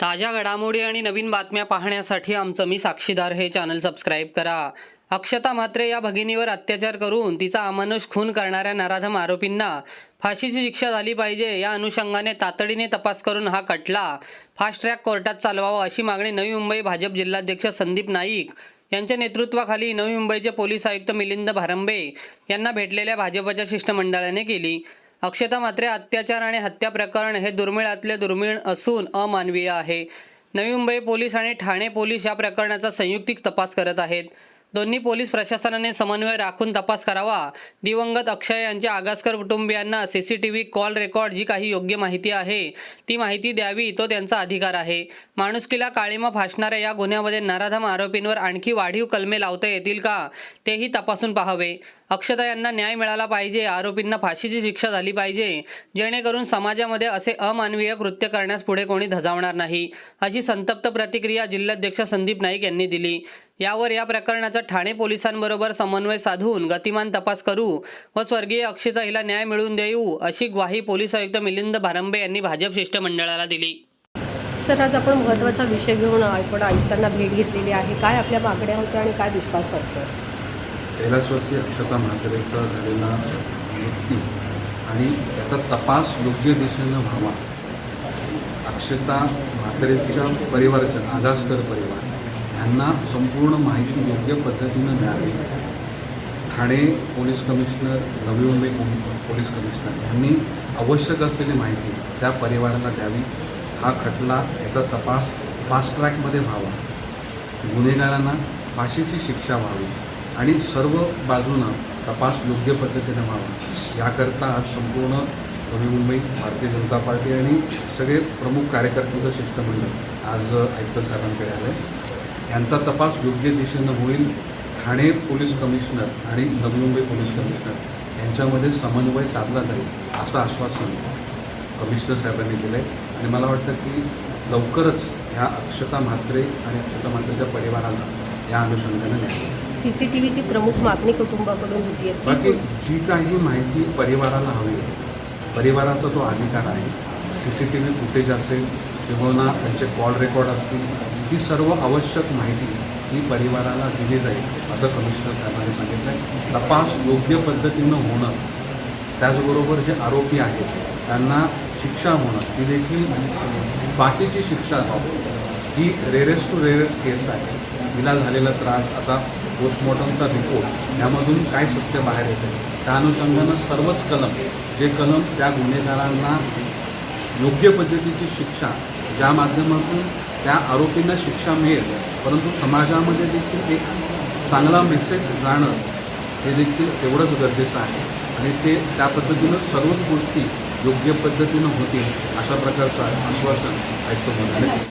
ताज्या घडामोडी आणि नवीन बातम्या पाहण्यासाठी आमचं मी साक्षीदार हे चॅनल सबस्क्राईब करा. अक्षता म्हात्रे या भगिनीवर अत्याचार करून तिचा अमानुष खून करणाऱ्या नराधम आरोपींना फाशीची शिक्षा झाली पाहिजे या अनुषंगाने तातडीने तपास करून हा खटला फास्ट ट्रॅक कोर्टात चालवावा अशी मागणी नवी मुंबई भाजप जिल्हाध्यक्ष संदीप नाईक यांच्या नेतृत्वाखाली नवी मुंबईचे पोलीस आयुक्त मिलिंद भारंबे यांना भेटलेल्या भाजपच्या शिष्टमंडळाने केली. अक्षता मात्रे अत्याचार आणि हत्या प्रकरण हे दुर्मिळातले दुर्मिळ असून अमानवीय आहे. नवी मुंबई पोलीस आणि ठाणे पोलीस या प्रकरणाचा संयुक्तिक तपास करत आहेत. दोन्ही पोलीस प्रशासनाने समन्वय राखून तपास करावा. दिवंगत अक्षय यांच्या आगासकर कुटुंबियांना सीसीटीव्ही कॉल रेकॉर्ड जी काही योग्य माहिती आहे ती माहिती द्यावी तो त्यांचा अधिकार आहे. माणुसकीला काळीमा फासणाऱ्या या गुन्ह्यामध्ये नराधम आरोपींवर आणखी वाढीव कलमे लावता येतील का तेही तपासून पाहावे. अक्षता यांना न्याय मिळाला पाहिजे आरोपींना फाशीची शिक्षा झाली पाहिजे जेणेकरून समाजामध्ये असे अमानवीय कृत्य करण्यास पुढे कोणी धजावणार नाही अशी संतप्त प्रतिक्रिया जिल्हाध्यक्ष संदीप नाईक यांनी दिली. यावर या प्रकरणाचा ठाणे पोलिसांबरोबर समन्वय साधून गतिमान तपास करू व स्वर्गीय अक्षता हिला न्याय मिळवून देऊ अशी ग्वाही पोलीस आयुक्त मिलिंद भारंबे यांनी भाजप शिष्टमंडळाला दिली. तर आज आपण महत्त्वाचा विषय घेऊन आपण आयुक्तांना भेट घेतलेली आहे. काय आपल्या मागण्या होत्या आणि काय विश्वास वाटतो कैलासवासी अक्षता म्हात्रेचा झालेला मृत्यू आणि त्याचा तपास योग्य दिशेनं व्हावा. अक्षता म्हात्रेच्या परिवाराच्या आगासकर परिवार यांना संपूर्ण माहिती योग्य पद्धतीनं मिळावी ठाणे पोलीस कमिशनर नवी मुंबई पो- पोलीस कमिशनर यांनी आवश्यक असलेली माहिती त्या परिवाराला द्यावी. हा खटला याचा तपास फास्ट ट्रॅकमध्ये व्हावा. गुन्हेगारांना फाशीची शिक्षा व्हावी आणि सर्व बाजूनं तपास योग्य पद्धतीने व्हावा. याकरता आज संपूर्ण नवी मुंबई भारतीय जनता पार्टी आणि सगळे प्रमुख कार्यकर्त्यांचं शिष्टमंडळ आज आयुक्त साहेबांकडे आलं आहे यांचा तपास योग्य दिशेनं होईल ठाणे पोलीस कमिशनर आणि नवी मुंबई पोलीस कमिशनर यांच्यामध्ये समन्वय साधला जाईल असं आश्वासन कमिशनर साहेबांनी दिलं आहे आणि मला वाटतं की लवकरच ह्या अक्षता म्हात्रे आणि अक्षता म्हात्रेच्या परिवाराला या अनुषंगाने न्याय सी सी टी व्हीची प्रमुख मागणी कुटुंबाकडून होती बाकी जी काही माहिती परिवाराला हवी आहे, परिवाराचा तो अधिकार आहे. C C T V footage असेल किंवा ना त्यांचे कॉल रेकॉर्ड असतील ही सर्व आवश्यक माहिती ही परिवाराला दिली जाईल असं कमिशनर साहेबांनी सांगितलं आहे तपास योग्य पद्धतीनं होणं त्याचबरोबर जे आरोपी आहेत त्यांना शिक्षा होणं ही देखील फाशीची शिक्षा ही रेरेस्ट टू रेरेस्ट केस आहे. तिला झालेला त्रास आता पोस्टमॉर्टमचा रिपोर्ट यामधून काय सत्य बाहेर येते त्या अनुषंगानं सर्वच कलम जे कलम त्या गुन्हेगारांना योग्य पद्धतीची शिक्षा ज्या माध्यमातून त्या आरोपींना शिक्षा मिळेल परंतु समाजामध्ये देखील एक चांगला मेसेज जाणं हे देखील तेवढंच गरजेचं आहे. आणि ते त्या पद्धतीनं सर्वच गोष्टी योग्य पद्धतीनं होतील अशा प्रकारचं आश्वासन आयुक्त म्हणाले